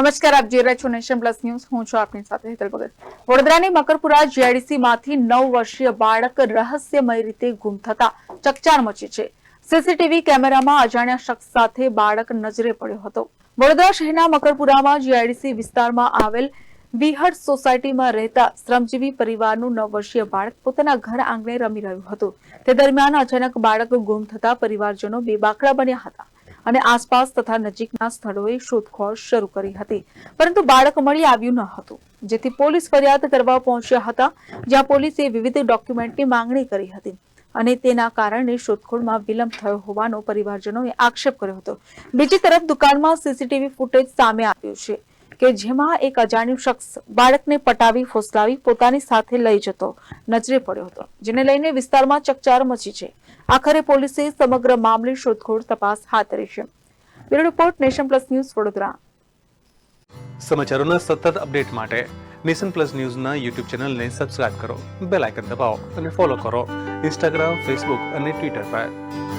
નમસ્કાર, આપ જોઈ રહ્યા છો નેશન પ્લસ ન્યૂઝ. હું છું આપની સાથે હેતલ ભગત. વડોદરાની મકરપુરા જીઆઈડીસી માંથી નવ વર્ષીય બાળક રહસ્યમય રીતે ગુમ થતા ચકચાર મચી છે. સીસીટીવી કેમેરામાં અજાણ્યા શખ્સ સાથે બાળક નજરે પડ્યો હતો. વડોદરા શહેરના મકરપુરામાં જીઆઈડીસી વિસ્તારમાં આવેલ વિહડ સોસાયટીમાં રહેતા શ્રમજીવી પરિવારનું નવ વર્ષીય બાળક પોતાના ઘર આંગણે રમી રહ્યું હતું. તે દરમિયાન અચાનક બાળક ગુમ થતા પરિવારજનો બેબાકડા બન્યા હતા. અને આસપાસ તથા નજીકના સ્થળોએ શોધખોળ શરૂ કરી હતી. પરંતુ બાળક મળી આવ્યું ન હતું. જેથી પોલીસ ફરિયાદ કરવા પહોંચ્યા હતા, જ્યાં પોલીસે વિવિધ ડોક્યુમેન્ટની માંગણી કરી હતી. અને તેના કારણે શોધખોળમાં વિલંબ થયો હોવાનો પરિવારજનોએ આક્ષેપ કર્યો હતો. બીજી તરફ દુકાનમાં સીસીટીવી ફૂટેજ સામે આવ્યું છે. કે જેમાં એક અજાણ્યું શખ્સ બાળકને પટાવી, ફોસલાવી, પોતાની સાથે લઈ જતો નજરે પડ્યો હતો, જેને લઈને વિસ્તારમાં ચકચાર મચી છે. આખરે પોલીસે સમગ્ર મામલે શોધખોળ તપાસ હાથ ધરી છે. Bureau report, Nation Plus News Vadodara. સમાચારોના સતત અપડેટ માટે નેશન પ્લસ ન્યૂઝના યુટ્યુબ ચેનલને સબસ્ક્રાઇબ કરો, બેલ આઇકન દબાવો અને ફોલો કરો. ઇન્સ્ટાગ્રામ, ફેસબુક અને ટ્વિટર પર.